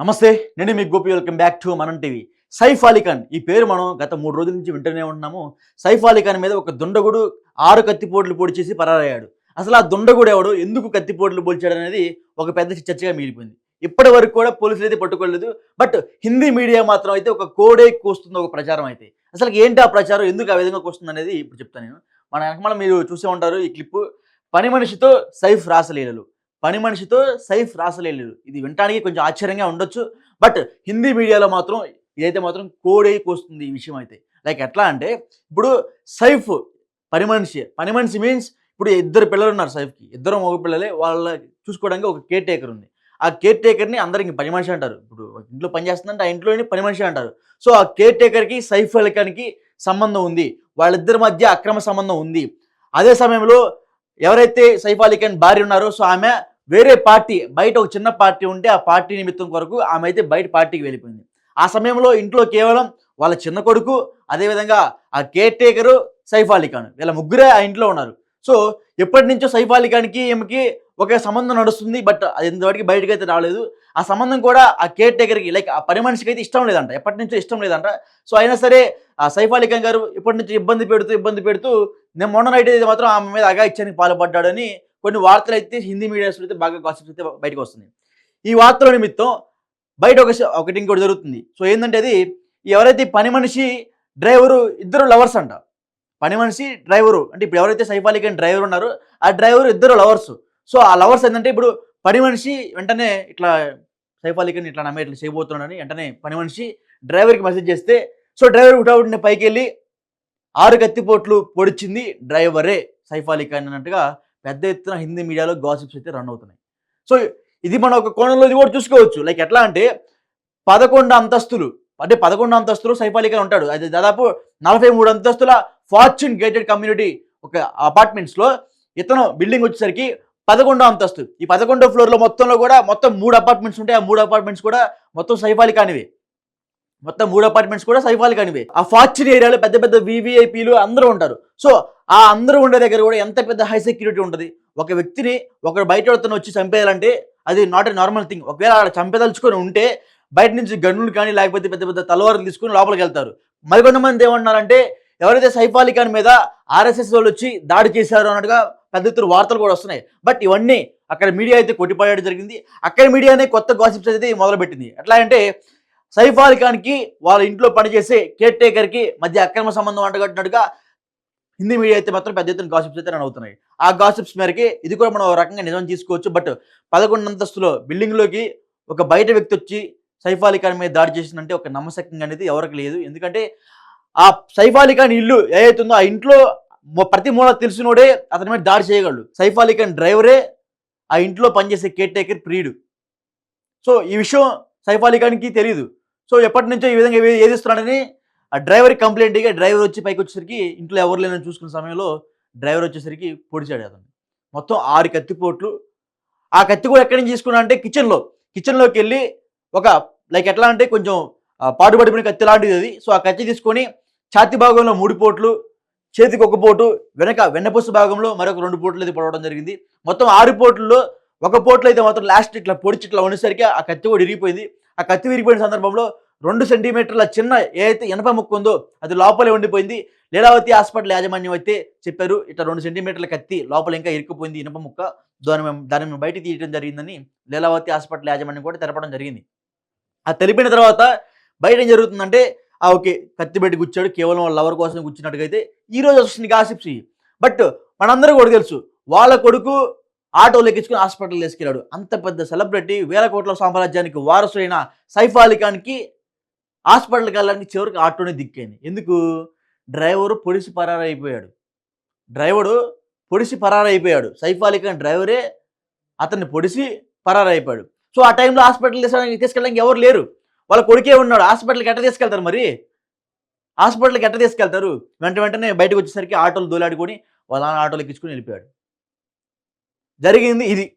నమస్తే నేను మీ Gopi. Welcome back to Manam TV. Saif Ali Khan ఈ పేరు మనం గత మూడు రోజుల నుంచి వింటూనే ఉంటున్నాము. సైఫ్ అలీఖాన్ మీద ఒక దుండగుడు ఆరు కత్తిపోట్లు పొడి చేసి పరారయ్యాడు. అసలు ఆ దుండగుడు ఎవడు? ఎందుకు కత్తిపోట్లు పోల్చాడు అనేది ఒక పెద్ద చర్చగా మిగిలిపోయింది. ఇప్పటి వరకు కూడా పోలీసులు అయితే పట్టుకోలేదు. బట్ హిందీ మీడియా మాత్రం అయితే ఒక కోడే కూస్తుంది ఒక ప్రచారం అయితే. అసలు ఏంటి ఆ ప్రచారం? ఎందుకు ఆ విధంగా కూస్తుంది అనేది ఇప్పుడు చెప్తాను నేను. మన వెనకమాల మీరు చూసే ఉంటారు ఈ క్లిప్ పని మనిషితో సైఫ్ రాసలీలలు. పని మనిషితో సైఫ్ రాసలీలలు ఇది వినడానికి కొంచెం ఆశ్చర్యంగా ఉండొచ్చు. బట్ హిందీ మీడియాలో మాత్రం ఇదైతే మాత్రం కోడే కూస్తుంది ఈ విషయం అయితే. లైక్ ఎట్లా అంటే ఇప్పుడు సైఫ్ పని మనిషి పని మనిషి మీన్స్ ఇప్పుడు ఇద్దరు పిల్లలు ఉన్నారు సైఫ్కి. ఇద్దరు మగ పిల్లలే వాళ్ళ చూసుకోవడానికి ఒక కేర్ టేకర్ ఉంది. ఆ కేర్ టేకర్ని అందరికి పని మనిషి అంటారు. ఇప్పుడు ఇంట్లో పని చేస్తుందంటే ఆ ఇంట్లోని పని మనిషి అంటారు. సో ఆ కేర్ టేకర్కి సైఫ్ అలీఖాన్కి సంబంధం ఉంది. వాళ్ళిద్దరి మధ్య అక్రమ సంబంధం ఉంది. అదే సమయంలో ఎవరైతే సైఫ్ అలీఖాన్ భార్య ఉన్నారో సో ఆమె వేరే పార్టీ బయట ఒక చిన్న పార్టీ ఉంటే ఆ పార్టీ నిమిత్తం కొరకు ఆమె అయితే బయట పార్టీకి వెళ్ళిపోయింది. ఆ సమయంలో ఇంట్లో కేవలం వాళ్ళ చిన్న కొడుకు అదేవిధంగా ఆ కేర్ టేకరు సైఫ్ అలీ ఖాన్. వీళ్ళ ముగ్గురే ఆ ఇంట్లో ఉన్నారు. సో ఎప్పటి నుంచో సైఫ్ అలీ ఖాన్కి ఈమెకి ఒక సంబంధం నడుస్తుంది బట్ అది ఇంతవరకు బయటకు అయితే రాలేదు. ఆ సంబంధం కూడా ఆ కేర్ టేకర్కి లైక్ ఆ పని మనిషికి అయితే ఇష్టం లేదంట. ఎప్పటి నుంచో ఇష్టం లేదంట. సో అయినా సరే ఆ సైఫ్ అలీ ఖాన్ గారు ఇప్పటి నుంచి ఇబ్బంది పెడుతూ ఇబ్బంది పెడుతూ నేను మొన్న నైట్ అయితే మాత్రం ఆమె మీద అగాయిత్యానికి పాల్పడ్డాడని కొన్ని వార్తలు అయితే హిందీ మీడియాస్లో అయితే బాగా గాసిప్స్ అయితే బయటకు వస్తున్నాయి. ఈ వార్తల నిమిత్తం బయట ఒక ఒకటి ఇంకోటి జరుగుతుంది. సో ఏంటంటే అది ఎవరైతే పని మనిషి డ్రైవరు ఇద్దరు లవర్స్ అంట. పని మనిషి డ్రైవరు అంటే ఇప్పుడు ఎవరైతే సైఫ్ అలీ ఖాన్ డ్రైవర్ ఉన్నారో ఆ డ్రైవర్ ఇద్దరు లవర్స్ సో ఆ లవర్స్ ఏంటంటే ఇప్పుడు పని మనిషి వెంటనే ఇట్లా సైఫ్ అలీ ఖాన్ ఇట్లా నమ్మే ఇట్లా చేయబోతున్నాడని వెంటనే పని మనిషి డ్రైవర్కి మెసేజ్ చేస్తే సో డ్రైవర్ హుటాహుటిని పైకి వెళ్ళి ఆరు కత్తిపోట్లు పొడిచింది డ్రైవరే సైఫ్ అలీ ఖాన్ అన్నట్టుగా పెద్ద ఎత్తున హిందీ మీడియాలో గాసిప్స్ అయితే రన్ అవుతున్నాయి. సో ఇది మనం ఒక కోణంలో ఇది కూడా చూసుకోవచ్చు. లైక్ ఎట్లా అంటే పదకొండు అంతస్తులు అంటే పదకొండు అంతస్తులు సైఫ్ ఉంటాడు. అది దాదాపు నలభై మూడు అంతస్తుల ఫార్చ్యూన్ గేటెడ్ కమ్యూనిటీ ఒక అపార్ట్మెంట్స్లో ఇతను బిల్డింగ్ వచ్చేసరికి పదకొండో అంతస్తు. ఈ పదకొండో ఫ్లోర్లో మొత్తంలో కూడా మొత్తం మూడు అపార్ట్మెంట్స్ ఉంటాయి. ఆ మూడు అపార్ట్మెంట్స్ కూడా మొత్తం సైఫాలి అలీ మొత్తం మూడు అపార్ట్మెంట్స్ కూడా సైఫాలి అలీ ఆ ఫార్చ్యూన్ ఏరియాలో పెద్ద పెద్ద వివిఐపీలు అందరూ ఉంటారు. సో ఆ అందరూ ఉండే దగ్గర కూడా ఎంత పెద్ద హై సెక్యూరిటీ ఉంటుంది? ఒక వ్యక్తిని ఒకడు బయట వచ్చి చంపేయాలంటే అది నాట్ ఎ నార్మల్ థింగ్ ఒకవేళ అక్కడ చంపేదలుచుకొని ఉంటే బయట నుంచి గన్నులు కానీ లేకపోతే పెద్ద పెద్ద తలవారులు తీసుకుని లోపలికి వెళ్తారు. మరికొంతమంది ఏమంటున్నారంటే ఎవరైతే సైఫ్ అలీ ఖాన్ మీద ఆర్ఎస్ఎస్ వాళ్ళు వచ్చి దాడి చేశారు అన్నట్టుగా పెద్ద ఎత్తున వార్తలు కూడా వస్తున్నాయి. బట్ ఇవన్నీ అక్కడ మీడియా అయితే కొట్టిపడేయడం జరిగింది. అక్కడ మీడియానే కొత్త గాసిప్స్ అయితే మొదలుపెట్టింది. ఎట్లా అంటే సైఫ్ అలీ ఖాన్కి వాళ్ళ ఇంట్లో పనిచేసే కేర్ టేకర్కి మధ్య అక్రమ సంబంధం అంటగట్టినట్టుగా హిందీ మీడియా అయితే మాత్రం పెద్ద ఎత్తున గాసిప్స్ అయితే రన్ అవుతున్నాయి. ఆ గాసిప్స్ మేరకి ఇది కూడా మనం ఒక రకంగా నిజం తీసుకోవచ్చు బట్ పదకొండు అంతస్తులో బిల్డింగ్లోకి ఒక బయట వ్యక్తి వచ్చి సైఫ్ అలీఖాన్ మీద దాడి చేసిందంటే ఒక నమ్మశక్యంగా అనేది ఎవరికి లేదు. ఎందుకంటే ఆ సైఫ్ అలీఖాన్ ఇల్లు ఏదైతుందో ఆ ఇంట్లో ప్రతి మూల తెలిసినోడే అతని మీద దాడి చేయగలడు. సైఫ్ అలీఖాన్ డ్రైవరే ఆ ఇంట్లో పనిచేసే కేర్ టేకర్ ప్రియుడు. సో ఈ విషయం సైఫ్ అలీఖాన్కి తెలియదు సో ఎప్పటి నుంచో ఈ విధంగా ఏ- ఏదిస్తున్నాడని ఆ డ్రైవర్ కంప్లైంట్ ఇక డ్రైవర్ వచ్చి పైకి వచ్చేసరికి ఇంట్లో ఎవరు లేనని చూసుకున్న సమయంలో డ్రైవర్ వచ్చేసరికి పొడిచాడు అతను మొత్తం ఆరు కత్తిపోట్లు. ఆ కత్తి కూడా ఎక్కడి నుంచి తీసుకున్నా అంటే కిచెన్లో. కిచెన్లోకి వెళ్ళి ఒక లైక్ ఎట్లా అంటే కొంచెం పాటుపడిపోయిన కత్తి లాంటిది అది. సో ఆ కత్తి తీసుకొని ఛాతి భాగంలో మూడు పోట్లు చేతికి ఒక పోటు వెనక వెన్నపూస భాగంలో మరొక రెండు పోట్లు అయితే పడవడం జరిగింది. మొత్తం ఆరు పోట్లలో ఒక పోట్లు అయితే మాత్రం లాస్ట్ ఇట్లా పొడిచి ఇట్లా ఉండేసరికి ఆ కత్తి కూడా విరిగిపోయింది. ఆ కత్తి విరిగిపోయిన సందర్భంలో రెండు సెంటీమీటర్ల చిన్న ఏదైతే ఇనప ముక్క ఉందో అది లోపలే ఉండిపోయింది. లీలావతి హాస్పిటల్ యాజమాన్యం అయితే చెప్పారు ఇట్లా రెండు సెంటీమీటర్ల కత్తి లోపల ఇంకా ఇరుక్కుపోయింది ఇనప ముక్క. దాని దానిని మేము బయట తీయడం జరిగిందని లీలావతి హాస్పిటల్ యాజమాన్యం కూడా తెలపడం జరిగింది. ఆ తెలిపిన తర్వాత బయట ఏం జరుగుతుందంటే ఆ ఓకే కత్తి పెట్టి కూర్చాడు కేవలం వాళ్ళ లవర్ కోసం కూర్చున్నట్టుగా అయితే ఈ రోజు వస్తుంది గాసిప్స్. బట్ మనందరూ కూడా తెలుసు వాళ్ళ కొడుకు ఆటోలు ఎక్కించుకుని హాస్పిటల్ తీసుకెళ్ళాడు. అంత పెద్ద సెలబ్రిటీ వేల కోట్ల సామ్రాజ్యానికి వారసుడైన సైఫ్ అలీ ఖాన్కి హాస్పిటల్కి వెళ్ళడానికి చివరికి ఆటోనే దిక్కింది. ఎందుకు? డ్రైవరు పొడిసి పరారైపోయాడు. డ్రైవరు పొడిసి పరారైపోయాడు. సైఫ్ అలీ ఖాన్ డ్రైవరే అతన్ని పొడిసి పరారైపోయాడు. సో ఆ టైంలో హాస్పిటల్ తీసుకెళ్ళడానికి తీసుకెళ్ళడానికి ఎవరు లేరు. వాళ్ళ కొడుకే ఉన్నాడు. హాస్పిటల్కి ఎట్ట తీసుకెళ్తారు మరి? హాస్పిటల్కి ఎట్ట తీసుకెళ్తారు? వెంట వెంటనే బయటకు వచ్చేసరికి ఆటోలు దోలాడుకొని వాళ్ళ నాన్న ఆటోలు ఎక్కించుకొని వెళ్ళిపోయాడు. జరిగింది ఇది.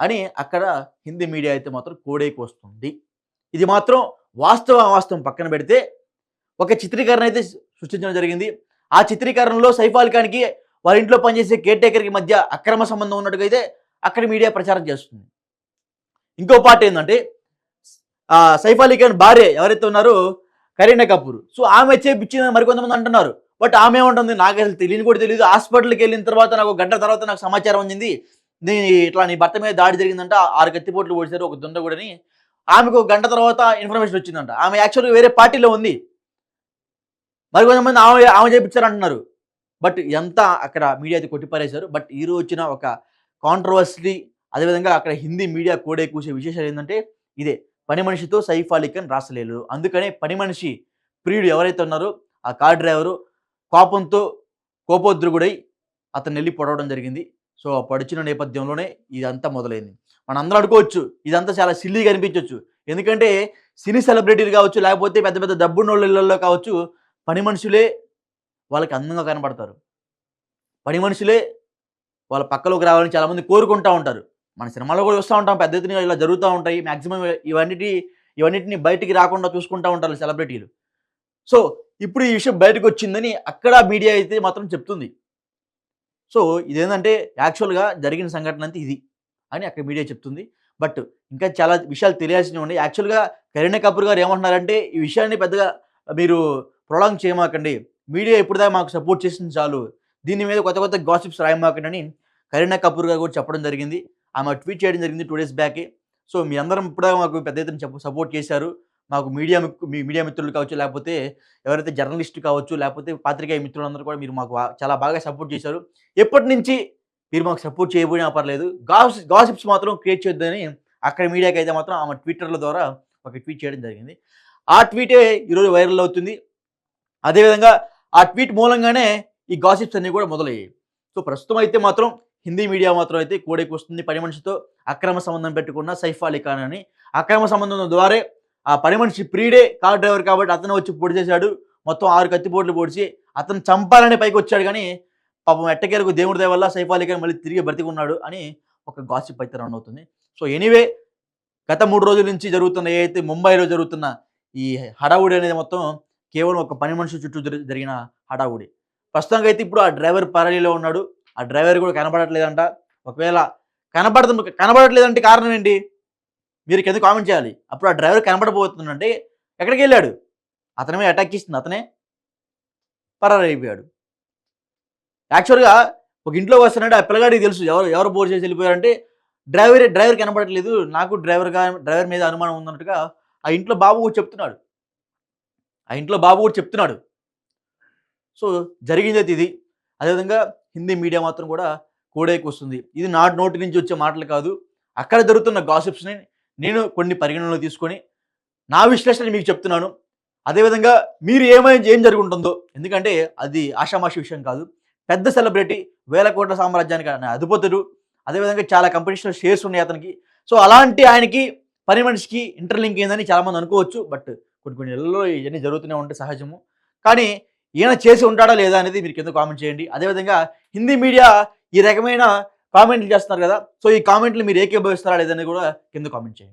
అని అక్కడ హిందీ మీడియా అయితే మాత్రం కోడేకి వస్తుంది. ఇది మాత్రం వాస్తవ అవాస్తవం పక్కన పెడితే ఒక చిత్రీకరణ అయితే సృష్టించడం జరిగింది. ఆ చిత్రీకరణలో సైఫ్ అలీ ఖాన్కి వాళ్ళ ఇంట్లో పనిచేసే కేర్ టేకర్కి మధ్య అక్రమ సంబంధం ఉన్నట్టుగా అయితే అక్కడ మీడియా ప్రచారం చేస్తుంది. ఇంకో పార్ట్ ఏంటంటే సైఫ్ అలీ ఖాన్ భార్య ఎవరైతే ఉన్నారో కరీనా కపూర్. సో ఆమె చేపించిందని మరికొంతమంది అంటున్నారు. బట్ ఆమె ఏమంటుంది? నాకు అసలు తెలియని కూడా తెలియదు హాస్పిటల్కి వెళ్ళిన తర్వాత నాకు ఒక గంట తర్వాత నాకు సమాచారం అందింది. నీ ఇట్లా నీ భర్త మీద దాడి జరిగిందంట. ఆరు కత్తిపోట్లు ఓడిశారు ఒక దుండగుడని. ఆమెకు గంట తర్వాత ఇన్ఫర్మేషన్ వచ్చిందంట. ఆమె యాక్చువల్గా వేరే పార్టీలో ఉంది. మరి కొంతమంది ఆమె ఆమె చేపించారు అంటున్నారు బట్ ఎంత అక్కడ మీడియా అయితే కొట్టిపారేశారు. బట్ ఈరోజు వచ్చిన ఒక కాంట్రవర్సీ అదేవిధంగా అక్కడ హిందీ మీడియా కోడే కూసే విశేషాలు ఏంటంటే ఇదే పని మనిషితో సైఫ్ అలీ ఖాన్ రాసలేరు. అందుకనే పని మనిషి ప్రియుడు ఎవరైతే ఉన్నారో ఆ కార్ డ్రైవరు కోపంతో కోపోద్రుగుడై అతను వెళ్ళి పొడవడం జరిగింది. సో ఆ పడిచిన నేపథ్యంలోనే ఇదంతా మొదలైంది. మనం అందరం అనుకోవచ్చు ఇదంతా చాలా సిల్లీగా అనిపించవచ్చు ఎందుకంటే సినీ సెలబ్రిటీలు కావచ్చు లేకపోతే పెద్ద పెద్ద డబ్బున్నోళ్ళ కావచ్చు పని మనుషులే వాళ్ళకి అందంగా కనపడతారు. పని మనుషులే వాళ్ళ పక్కలోకి రావాలని చాలామంది కోరుకుంటూ ఉంటారు. మన సినిమాలో కూడా చూస్తూ ఉంటాం పెద్ద ఎత్తున ఇలా జరుగుతూ ఉంటాయి. మ్యాక్సిమం ఇవన్నిటి ఇవన్నిటిని బయటికి రాకుండా చూసుకుంటూ ఉంటారు సెలబ్రిటీలు. సో ఇప్పుడు ఈ విషయం బయటకు వచ్చిందని అక్కడ మీడియా అయితే మాత్రం చెప్తుంది. సో ఇదేంటంటే యాక్చువల్గా జరిగిన సంఘటన అంతా ఇది. అని అక్కడ మీడియా చెప్తుంది. బట్ ఇంకా చాలా విషయాలు తెలియాల్సినవి ఉన్నాయి. యాక్చువల్గా కరీనా కపూర్ గారు ఏమంటున్నారంటే ఈ విషయాన్ని పెద్దగా మీరు ప్రొలాంగ్ చేయమాకండి. మీడియా ఎప్పుడుదా మాకు సపోర్ట్ చేసింది చాలు. దీని మీద కొత్త కొత్త గాసిప్స్ రాయమాకండి అని కరీనా కపూర్ గారు కూడా చెప్పడం జరిగింది. ఆమె ట్వీట్ చేయడం జరిగింది టూ డేస్ బ్యాకే. సో మీ అందరం ఇప్పుడు మాకు పెద్ద ఎత్తున సపోర్ట్ చేశారు. మాకు మీడియా మీ మీడియా మిత్రులు కావచ్చు లేకపోతే ఎవరైతే జర్నలిస్ట్ కావచ్చు లేకపోతే పాత్రికేయ మిత్రులందరూ కూడా మీరు మాకు చాలా బాగా సపోర్ట్ చేశారు. ఎప్పటి నుంచి మీరు మాకు సపోర్ట్ చేయబోయినా పర్లేదు. గాస్ గాసిప్స్ మాత్రం క్రియేట్ చేయొద్దని అక్కడ మీడియాకి అయితే మాత్రం ఆమె ట్విట్టర్ల ద్వారా ఒక ట్వీట్ చేయడం జరిగింది. ఆ ట్వీటే ఈరోజు వైరల్ అవుతుంది. అదేవిధంగా ఆ ట్వీట్ మూలంగానే ఈ గాసిప్స్ అన్నీ కూడా మొదలయ్యాయి. సో ప్రస్తుతం అయితే మాత్రం హిందీ మీడియా మాత్రం అయితే కోడెకి వస్తుంది పని మనిషితో అక్రమ సంబంధం పెట్టుకున్న సైఫ్ అలీ ఖాన్ అని. అక్రమ సంబంధం ద్వారా ఆ పని మనిషి ప్రీడే కార్ డ్రైవర్ కాబట్టి అతను వచ్చి పొడి చేశాడు మొత్తం ఆరు కత్తిపోట్లు పొడిచి అతను చంపాలని పైకి వచ్చాడు కానీ పాపం ఎట్టకేలకు దేవుడి దయ వల్ల సైఫ్ అలీ ఖాన్ మళ్ళీ తిరిగి బ్రతికున్నాడు అని ఒక గాసిప్ అయితే రన్ అవుతుంది. సో ఎనీవే గత మూడు రోజుల నుంచి జరుగుతున్న ఏదైతే ముంబైలో జరుగుతున్న ఈ హడావుడి అనేది మొత్తం కేవలం ఒక పని మనిషి చుట్టూ జరిగిన హడావుడి. ప్రస్తుతానికి అయితే ఇప్పుడు ఆ డ్రైవర్ పరాలీలో ఉన్నాడు. ఆ డ్రైవర్ కూడా కనబడట్లేదంట. ఒకవేళ కనబడదు కనబడట్లేదంటే కారణం ఏంటి? మీరు కింద కామెంట్ చేయాలి? అప్పుడు ఆ డ్రైవర్ కనబడబోతుందంటే ఎక్కడికి వెళ్ళాడు? అతని మీద అటాక్ ఇస్తుంది అతనే పరారైపోయాడు. యాక్చువల్గా ఒక ఇంట్లో వస్తున్నాడు ఆ పిల్లగాడికి తెలుసు ఎవరు ఎవరు బోర్ చేసి వెళ్ళిపోయారంటే డ్రైవరే డ్రైవర్ కనబడట్లేదు నాకు డ్రైవర్గా డ్రైవర్ మీద అనుమానం ఉందన్నట్టుగా ఆ ఇంట్లో బాబు కూడా చెప్తున్నాడు. ఆ ఇంట్లో బాబు కూడా చెప్తున్నాడు. సో జరిగిందైతే ఇది. అదేవిధంగా హిందీ మీడియా మాత్రం కూడా కోడేకి వస్తుంది. ఇది నా నోటి నుంచి వచ్చే మాటలు కాదు. అక్కడ జరుగుతున్న గాసిప్స్ని నేను కొన్ని పరిగణనలో తీసుకొని నా విశ్లేషణ మీకు చెప్తున్నాను. అదేవిధంగా మీరు ఏమైనా ఏం జరుగుంటుందో ఎందుకంటే అది ఆషామాషి విషయం కాదు. పెద్ద సెలబ్రిటీ వేల కోట్ల సామ్రాజ్యానికి ఆయన అధిపతుడు. అదేవిధంగా చాలా కంపెనీస్లో షేర్స్ ఉన్నాయి అతనికి. సో అలాంటి ఆయనకి పని మనిషికి ఇంటర్లింక్ ఏందని చాలామంది అనుకోవచ్చు. బట్ కొన్ని కొన్ని నెలల్లో ఇవన్నీ జరుగుతూనే ఉంటే సహజము. కానీ ఈయన చేసి ఉంటాడా లేదా అనేది మీరు కింద కామెంట్ చేయండి. అదేవిధంగా హిందీ మీడియా ఈ రకమైన కామెంట్లు చేస్తున్నారు కదా. సో ఈ కామెంట్లు మీరు ఏకీభవిస్తారా లేదని కూడా కింద కామెంట్ చేయండి.